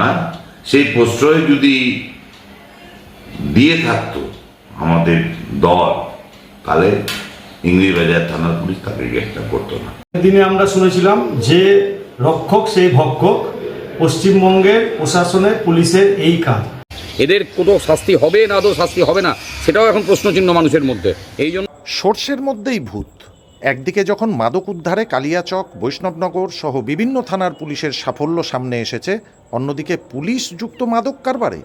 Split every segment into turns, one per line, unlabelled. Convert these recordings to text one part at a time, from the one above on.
না। সেই প্রশ্রয় যদি দিয়ে থাকতো আমাদের দল তাহলে ইংরেজবাজার থানার পুলিশ তাকে গ্রেফতার করতো না।
দিনে আমরা শুনেছিলাম যে রক্ষক সেই ভক্ষক পশ্চিমবঙ্গের প্রশাসনের পুলিশের এই কাজ।
এদের কোনো শাস্তি হবে না আদৌ শাস্তি হবে না সেটাও এখন প্রশ্নচিহ্ন মানুষের মধ্যে। এই জন্য
সর্ষের মধ্যেই ভূত। একদিকে যখন মাদক উদ্ধারে কালিয়াচক, বৈষ্ণবনগর সহ বিভিন্ন থানার পুলিশের সাফল্য সামনে এসেছে, অন্যদিকে পুলিশ যুক্ত মাদক কারবারে।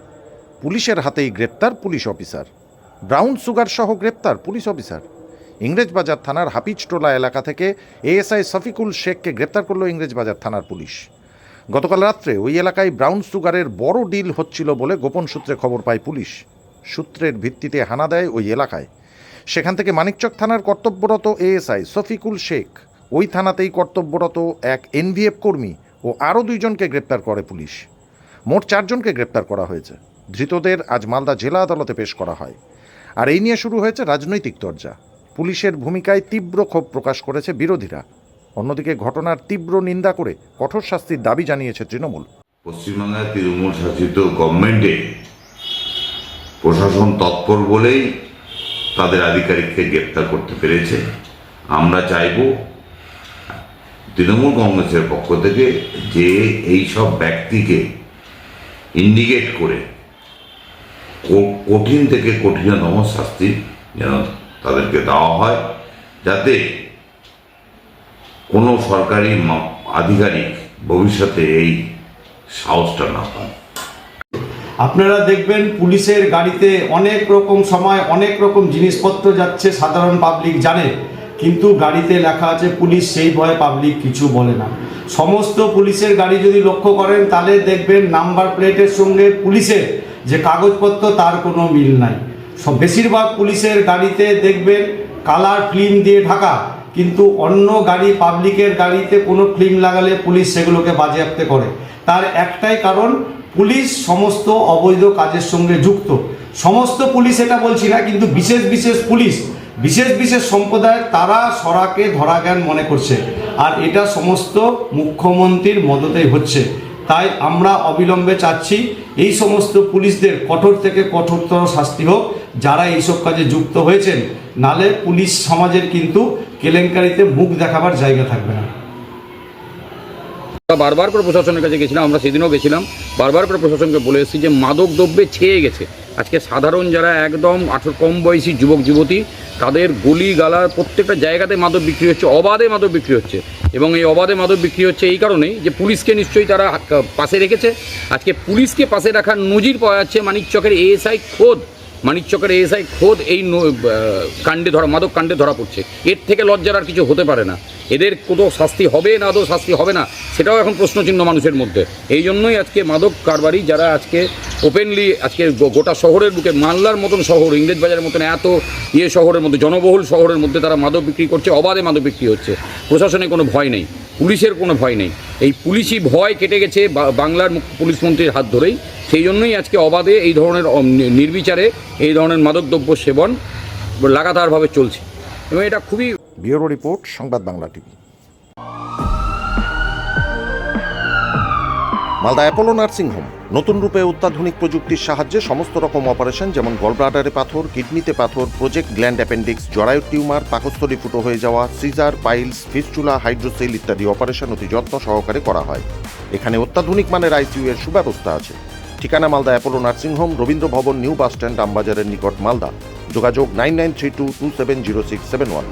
পুলিশের হাতেই গ্রেপ্তার পুলিশ অফিসার। ব্রাউন সুগার সহ গ্রেপ্তার পুলিশ অফিসার। ইংরেজবাজার থানার হাপিজটোলা এলাকা থেকে এএসআই শফিকুল শেখকে গ্রেপ্তার করল ইংরেজবাজার থানার পুলিশ। গতকাল রাত্রে ওই এলাকায় ব্রাউন সুগারের বড় ডিল হচ্ছিল বলে গোপন সূত্রে খবর পায় পুলিশ। সূত্রের ভিত্তিতে হানা দেয় ওই এলাকায়। সেখান থেকে মানিকচক থানার কর্তব্যরত এএসআই শফিকুল শেখ। ওই থানাতেই কর্তব্যরত এক এনভিএফ কর্মী ও আরও দুইজনকে গ্রেপ্তার করে পুলিশ। মোট চারজনকে গ্রেপ্তার করা হয়েছে। ধৃতদের আজ মালদা জেলা আদালতে পেশ করা হয়। আর এই নিয়ে শুরু হয়েছে রাজনৈতিক চর্চা পুলিশের ভূমিকায় তীব্র ক্ষোভ প্রকাশ করেছে বিরোধীরা। অন্যদিকে ঘটনার তীব্র নিন্দা করে কঠোর শাস্তির দাবি জানিয়েছে তৃণমূল।
পশ্চিমবাংলার তৃণমূল শাসিত গভর্নমেন্টে প্রশাসন তৎপর বলেই তাদের আধিকারিককে গ্রেপ্তার করতে পেরেছে। আমরা চাইব তৃণমূল কংগ্রেসের পক্ষ থেকে যে এই সব ব্যক্তিকে ইন্ডিকেট করে কঠিন থেকে কঠিনতম শাস্তি যেন তাদেরকে দেওয়া হয়, যাতে কোনো সরকারি আধিকারিক ভবিষ্যতে এই সাহসটা না পান
আপনারা দেখবেন পুলিশের গাড়িতে অনেক রকম সময়, অনেক রকম জিনিসপত্র যাচ্ছে, সাধারণ পাবলিক জানে। কিন্তু গাড়িতে লেখা আছে, পুলিশ সেই ভয়ে পাবলিক কিছু বলে না। সমস্ত পুলিশের গাড়ি যদি লক্ষ্য করেন, তাহলে দেখবেন নাম্বার প্লেটের সঙ্গে পুলিশের যে কাগজপত্র, তার কোনো মিল নাই। সব বেশিরভাগ পুলিশের গাড়িতে দেখবেন কালার ফিল্ম দিয়ে ঢাকা। কিন্তু অন্য গাড়ি পাবলিকের গাড়িতে কোনো ফিল্ম লাগালে পুলিশ সেগুলোকে বাজেয়াপ্তে করে। তার একটাই কারণ পুলিশ সমস্ত অবৈধ কাজের সঙ্গে যুক্ত। সমস্ত পুলিশ এটা বলছি না, কিন্তু বিশেষ বিশেষ পুলিশ, বিশেষ বিশেষ সম্প্রদায়, তারা সরাকে ধরা জ্ঞান মনে করছে। আর এটা সমস্ত মুখ্যমন্ত্রীর মদতেই হচ্ছে। তাই আমরা অবিলম্বে চাচ্ছি এই সমস্ত পুলিশদের কঠোর থেকে কঠোরতর শাস্তি হোক, যারা এইসব কাজে যুক্ত হয়েছেন। নালে পুলিশ সমাজের কিন্তু কেলেঙ্কারিতে মুখ দেখাবার জায়গা থাকবে না।
আমরা বারবার করে প্রশাসনের কাছে গেছিলাম, আমরা সেদিনও গেছিলাম। বারবার করে প্রশাসনকে বলে এসেছি যে মাদক দ্রব্যে ছেয়ে গেছে। আজকে সাধারণ যারা একদম আঠেরো, কম বয়সী যুবক, যুবতী, তাদের গলি গালার প্রত্যেকটা জায়গাতে মাদক বিক্রি হচ্ছে, অবাধে মাদক বিক্রি হচ্ছে। এবং এই অবাধে মাদক বিক্রি হচ্ছে এই কারণেই যে পুলিশকে নিশ্চয়ই তারা পাশে রেখেছে। আজকে পুলিশকে পাশে রাখার নজির পাওয়া যাচ্ছে মানিকচকের এএসআই খোদ। মানিকচকের এএসআই খোদ এই কাণ্ডে ধরা, মাদক কাণ্ডে ধরা পড়ছে। এর থেকে লজ্জার আর কিছু হতে পারে না। এদের কোনো শাস্তি হবে না, আদৌ শাস্তি হবে না, সেটাও এখন প্রশ্নচিহ্ন মানুষের মধ্যে। এই জন্যই আজকে মাদক কারবারি যারা আজকে ওপেনলি আজকে গোটা শহরের বুকে মালদার মতন শহর, ইংরেজ বাজারের মতন এত ইয়ে শহরের মধ্যে, জনবহুল শহরের মধ্যে তারা মাদক বিক্রি করছে, অবাধে মাদক বিক্রি হচ্ছে। প্রশাসনের কোনো ভয় নেই, পুলিশের কোনো ভয় নেই। এই পুলিশি ভয় কেটে গেছে বাংলার পুলিশ মন্ত্রীর হাত ধরেই। সেই জন্যই আজকে অবাধে এই ধরনের নির্বিচারে এই ধরনের মাদকদ্রব্য সেবন লাগাতারভাবে চলছে। এবং এটা খুবই
bureau report, Sangbad Bangla TV. Malda Apollo nursing home, নতুন রূপে অত্যাধুনিক প্রযুক্তির সাহায্যে সমস্ত রকম অপারেশন, যেমন গলব্লাডারে পাথর, কিডনিতে পাথর, প্রজেক্ট গ্ল্যান্ড অ্যাপেন্ডিক্স জরায়ু টিউমার, পাকস্থলী ফুটো হয়ে যাওয়া, সিজার, পাইলস ফিস্চুলা হাইড্রোসেল ইত্যাদি অপারেশন অতি যত্ন সহকারে করা হয়। এখানে অত্যাধুনিক মানের আইসিইউ এর সুব্যবস্থা আছে। ঠিকানা মালদা অ্যাপোলো নার্সিংহোম রবীন্দ্র ভবন, নিউ বাস স্ট্যান্ড আমবাজারের নিকট মালদা। যোগাযোগ nine nine three two two seven zero six seven one.